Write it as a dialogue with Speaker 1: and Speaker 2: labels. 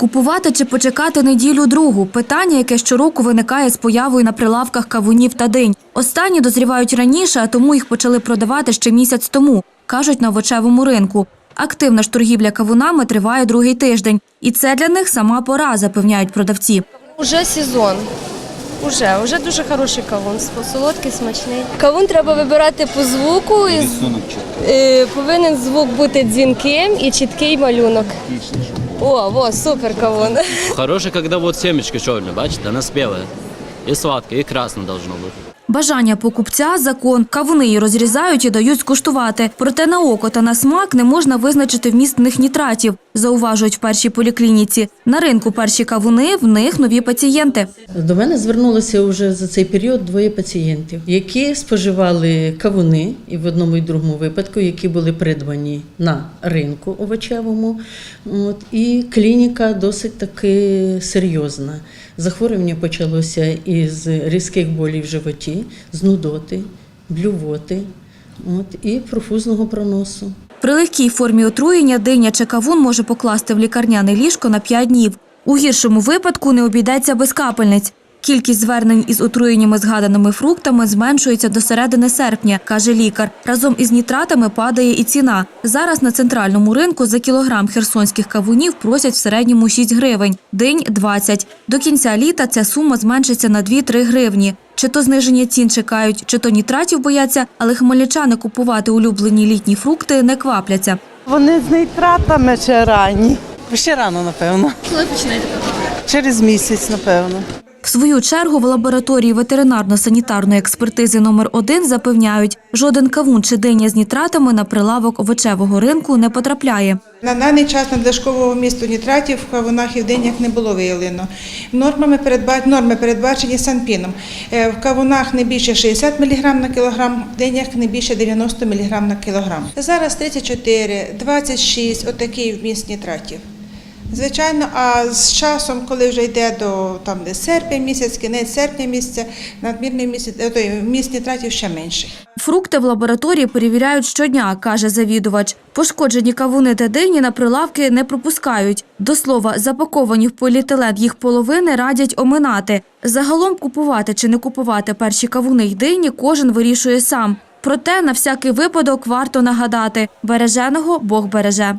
Speaker 1: Купувати чи почекати неділю другу питання, яке щороку виникає з появою на прилавках кавунів та динь. Останні дозрівають раніше, а тому їх почали продавати ще місяць тому, кажуть на овочевому ринку. Активна ж торгівля кавунами триває другий тиждень, і це для них сама пора, запевняють продавці.
Speaker 2: Уже сезон. Уже, уже дуже хороший кавун, солодкий, смачний. Кавун треба вибирати по звуку. І, е, повинен звук бути дзвінким і чіткий малюнок. О, во, супер кавун.
Speaker 3: Хороший, когда вот семечки черные, бачите, она спелая. И сладкое, и красная должно быть.
Speaker 1: Бажання покупця закон. Кавуни її розрізають і дають скуштувати. Проте на око та на смак не можна визначити вміст них нітратів, зауважують в першій поліклініці. На ринку перші кавуни, в них нові пацієнти.
Speaker 4: До мене звернулося вже за цей період двоє пацієнтів, які споживали кавуни, і в одному і другому випадку, які були придбані на ринку овочевому. От, і клініка досить таки серйозна. Захворювання почалося із різких болів в животі, з нудоти, блювоти от, і профузного проносу.
Speaker 1: При легкій формі отруєння диня чи кавун може покласти в лікарняне ліжко на 5 днів. У гіршому випадку не обійдеться без капельниць. Кількість звернень із отруєннями згаданими фруктами зменшується до середини серпня, каже лікар. Разом із нітратами падає і ціна. Зараз на центральному ринку за кілограм херсонських кавунів просять в середньому 6 гривень, день – 20. До кінця літа ця сума зменшиться на 2-3 гривні. Чи то зниження цін чекають, чи то нітратів бояться, але хмельничани купувати улюблені літні фрукти не квапляться.
Speaker 5: Вони з нітратами ще ранні. Ще рано, напевно.
Speaker 2: Коли починаєте?
Speaker 5: Через місяць, напевно.
Speaker 1: В свою чергу в лабораторії ветеринарно-санітарної експертизи номер 1 запевняють, жоден кавун чи диня з нітратами на прилавок овочевого ринку не потрапляє.
Speaker 6: На даний час надлишкового вмісту нітратів в кавунах і в динях не було виявлено. Нормами. Норми передбачені санпіном. Е, В кавунах не більше 60 мг на кілограм, в динях не більше 90 мг на кілограм. Зараз 34, 26 – отакий вміст нітратів. Звичайно, а з часом, коли вже йде до там, де серпень місяць, кінець серпня місяця, надмірний місяць, е, той вміст нітратів ще менший.
Speaker 1: Фрукти в лабораторії перевіряють щодня, каже завідувач. Пошкоджені кавуни та дині на прилавки не пропускають. До слова, запаковані в поліетилен їх половини радять оминати. Загалом купувати чи не купувати перші кавуни й дині кожен вирішує сам. Проте на всякий випадок варто нагадати – береженого Бог береже.